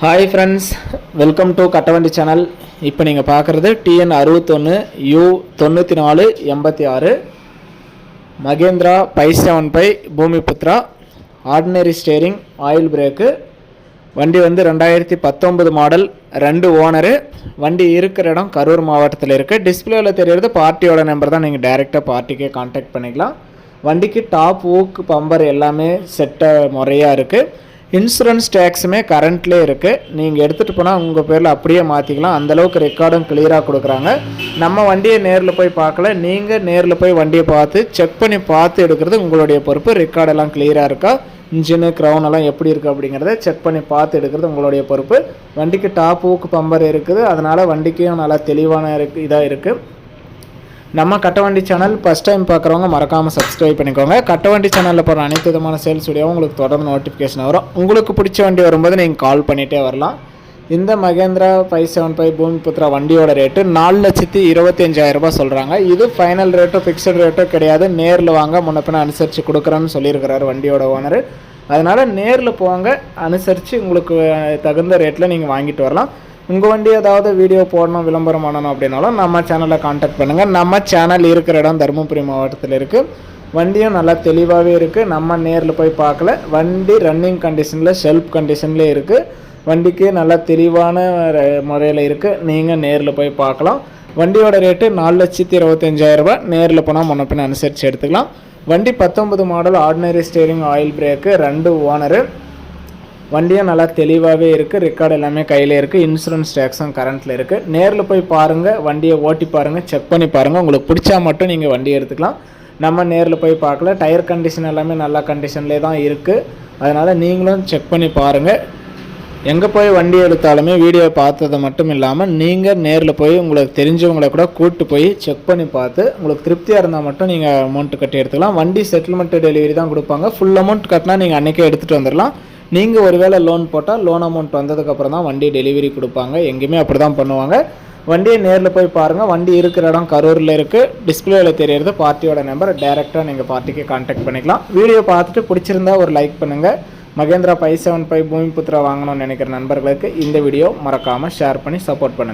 Hi friends welcome to Kattavandi channel இப்போ நீங்கள் பார்க்குறது டிஎன் அறுபத்தொன்று யூ தொண்ணூற்றி நாலு எண்பத்தி ஆறு Mahindra five seven five Bhoomiputra ordinary steering oil brake வண்டி வந்து ரெண்டாயிரத்தி பத்தொன்பது மாடல் ரெண்டு ஓனரு வண்டி இருக்கிற இடம் கரூர் மாவட்டத்தில் இருக்குது டிஸ்பிளேவில் தெரியறது பார்ட்டியோட நம்பர் தான் நீங்கள் டைரெக்டாக பார்ட்டிக்கே காண்டாக்ட் பண்ணிக்கலாம். வண்டிக்கு டாப் ஊக்கு பம்பர் எல்லாமே செட்ட முறையாக இருக்குது இன்சூரன்ஸ் டேக்ஸுமே கரண்ட்லேயே இருக்குது நீங்கள் எடுத்துகிட்டு போனால் உங்கள் பேரில் அப்படியே மாற்றிக்கலாம் அந்தளவுக்கு ரெக்கார்டும் கிளியராக கொடுக்குறாங்க. நம்ம வண்டியை நேரில் போய் பார்க்கல. நீங்கள் நேரில் போய் வண்டியை பார்த்து செக் பண்ணி பார்த்து எடுக்கிறது உங்களுடைய பொறுப்பு. ரெக்கார்டெல்லாம் கிளியராக இருக்கா? இன்ஜினு க்ரௌன் எல்லாம் எப்படி இருக்குது அப்படிங்கிறத செக் பண்ணி பார்த்து எடுக்கிறது உங்களுடைய பொறுப்பு. வண்டிக்கு டாப் ஊக்கு பம்பர் இருக்குது. அதனால் வண்டிக்கும் நல்லா தெளிவான இருக்கு இதாக இருக்குது நம்ம கட்டவண்டி சேனல் ஃபஸ்ட் டைம் பார்க்குறவங்க மறக்காமல் சப்ஸ்கிரைப் பண்ணிக்கோங்க. கட்டவண்டி சேனலில் போகிற அனைத்து விதமான சேல்ஸ் வீடியோவும் உங்களுக்கு தொடர்ந்து நோட்டிஃபிகேஷன் வரும். உங்களுக்கு பிடிச்ச வண்டி வரும்போது நீங்கள் கால் பண்ணிகிட்டே வரலாம். இந்த Mahindra five seven five Bhoomiputra வண்டியோட ரேட்டு நாலு லட்சத்தி இருபத்தஞ்சாயிரம் ரூபாய் சொல்கிறாங்க இது ஃபைனல் ரேட்டோ ஃபிக்ஸட் ரேட்டோ கிடையாது. நேரில் வாங்க முன்னப்பின அனுசரித்து கொடுக்குறேன்னு சொல்லியிருக்கிறாரு வண்டியோட ஓனர் அதனால் நேரில் போவாங்க அனுசரித்து உங்களுக்கு தகுந்த ரேட்டில் நீங்கள் வாங்கிட்டு வரலாம். உங்கள் வண்டி ஏதாவது வீடியோ போடணும் விளம்பரம் பண்ணணும் அப்படின்னாலும் நம்ம சேனலை காண்டாக்ட் பண்ணுங்கள் நம்ம சேனல் இருக்கிற இடம் தருமபுரி மாவட்டத்தில் இருக்குது வண்டியும் நல்லா தெளிவாகவே இருக்குது நம்ம நேரில் போய் பார்க்கல. வண்டி ரன்னிங் கண்டிஷனில் செல்ஃப் கண்டிஷன்லேயே இருக்குது வண்டிக்கு நல்லா தெளிவான முறையில் இருக்குது நீங்கள் நேரில் போய் பார்க்கலாம். வண்டியோட ரேட்டு நாலு லட்சத்தி இருபத்தஞ்சாயிரரூபா நேரில் போனால் முன்ன அனுசரித்து எடுத்துக்கலாம். வண்டி பத்தொன்பது model ordinary steering oil brake ரெண்டு ஓனரு வண்டியும் நல்லா தெளிவாகவே இருக்குது ரெக்கார்டு எல்லாமே கையில் இருக்குது இன்சூரன்ஸ் டேக்ஸும் கரண்ட்டில் இருக்குது நேரில் போய் பாருங்கள் வண்டியை ஓட்டி பாருங்கள் செக் பண்ணி பாருங்கள் உங்களுக்கு பிடிச்சா மட்டும் நீங்கள் வண்டி எடுத்துக்கலாம். நம்ம நேரில் போய் பார்க்கல டயர் கண்டிஷன் எல்லாமே நல்ல கண்டிஷன்லேயே தான் இருக்குது அதனால் நீங்களும் செக் பண்ணி பாருங்கள் எங்கே போய் வண்டி எடுத்தாலுமே வீடியோ பார்த்தது மட்டும் இல்லாமல் நீங்கள் நேரில் போய் உங்களுக்கு தெரிஞ்சவங்களை கூட கூப்பிட்டு போய் செக் பண்ணி பார்த்து உங்களுக்கு திருப்தியாக இருந்தால் மட்டும் நீங்கள் அமௌண்ட் கட்டி எடுத்துக்கலாம். வண்டி செட்டில்மெண்ட் டெலிவரி தான் கொடுப்பாங்க. ஃபுல் அமௌண்ட் கட்டினா நீங்கள் அன்றைக்கே எடுத்துகிட்டு வந்துடலாம். நீங்கள் ஒருவேளை லோன் போட்டால் லோன் அமௌண்ட் வந்ததுக்கப்புறம் தான் வண்டி டெலிவரி கொடுப்பாங்க. எங்கேயுமே அப்படி தான் பண்ணுவாங்க. வண்டியை நேரில் போய் பாருங்கள் வண்டி இருக்கிற இடம் கரூரில் இருக்குது டிஸ்பிளேவில் தெரியறது பார்ட்டியோட நம்பர் டேரெக்டாக நீங்கள் பார்ட்டிக்கு கான்டாக்ட் பண்ணிக்கலாம். வீடியோ பார்த்துட்டு பிடிச்சிருந்தா ஒரு லைக் பண்ணுங்கள் Mahindra five seven five Bhoomiputra வாங்கணும்னு நினைக்கிற நண்பர்களுக்கு இந்த வீடியோ மறக்காமல் ஷேர் பண்ணி சப்போர்ட் பண்ணுங்கள்